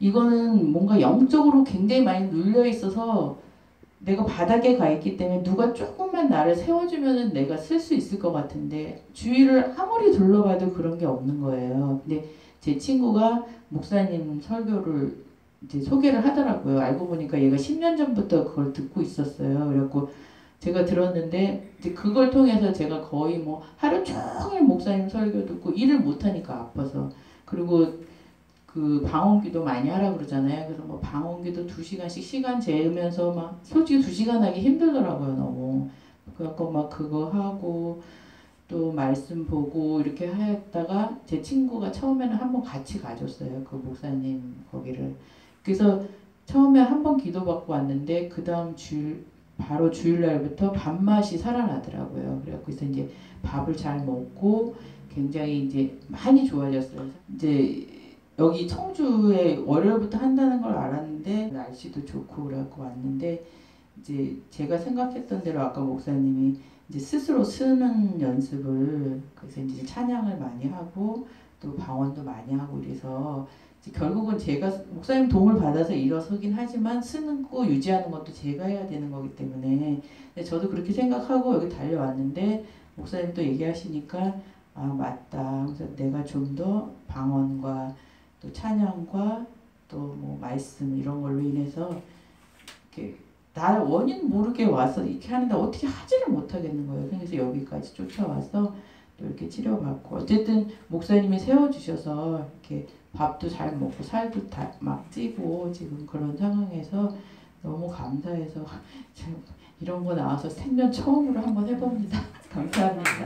이거는 뭔가 영적으로 굉장히 많이 눌려 있어서 내가 바닥에 가 있기 때문에 누가 조금만 나를 세워주면은 내가 쓸 수 있을 것 같은데 주위를 아무리 둘러봐도 그런 게 없는 거예요. 근데 제 친구가 목사님 설교를 이제 소개를 하더라고요. 알고 보니까 얘가 10년 전부터 그걸 듣고 있었어요. 그래갖고 제가 들었는데 이제 그걸 통해서 제가 거의 뭐 하루 종일 목사님 설교 듣고 일을 못 하니까 아파서 그리고 그 방언기도 많이 하라 그러잖아요. 그래서 뭐 방언기도 두 시간씩 시간 재우면서 막 솔직히 두 시간 하기 힘들더라고요 너무. 그래갖고 막 그거 하고 또 말씀 보고 이렇게 하였다가 제 친구가 처음에는 한번 같이 가줬어요. 그 목사님 거기를. 그래서 처음에 한 번 기도받고 왔는데 그 다음 주일 바로 주일날부터 밥맛이 살아나더라고요. 그래갖고 이제 밥을 잘 먹고 굉장히 이제 많이 좋아졌어요. 이제 여기 청주에 월요일부터 한다는 걸 알았는데 날씨도 좋고 그래갖고 왔는데 이제 제가 생각했던 대로 아까 목사님이 이제 스스로 쓰는 연습을 그래서 이제 찬양을 많이 하고 또 방언도 많이 하고 그래서 결국은 제가 목사님 도움을 받아서 일어서긴 하지만 쓰는 거 유지하는 것도 제가 해야 되는 거기 때문에 저도 그렇게 생각하고 여기 달려왔는데 목사님 또 얘기하시니까 아 맞다. 그래서 내가 좀 더 방언과 또 찬양과 또 뭐 말씀 이런 걸로 인해서 이렇게 나 원인 모르게 와서 이렇게 하는데 어떻게 하지를 못하겠는 거예요. 그래서 여기까지 쫓아와서 또 이렇게 치료받고 어쨌든 목사님이 세워주셔서 이렇게 밥도 잘 먹고 살도 다 막 찌고 지금 그런 상황에서 너무 감사해서 이런 거 나와서 생전 처음으로 한번 해봅니다. 감사합니다.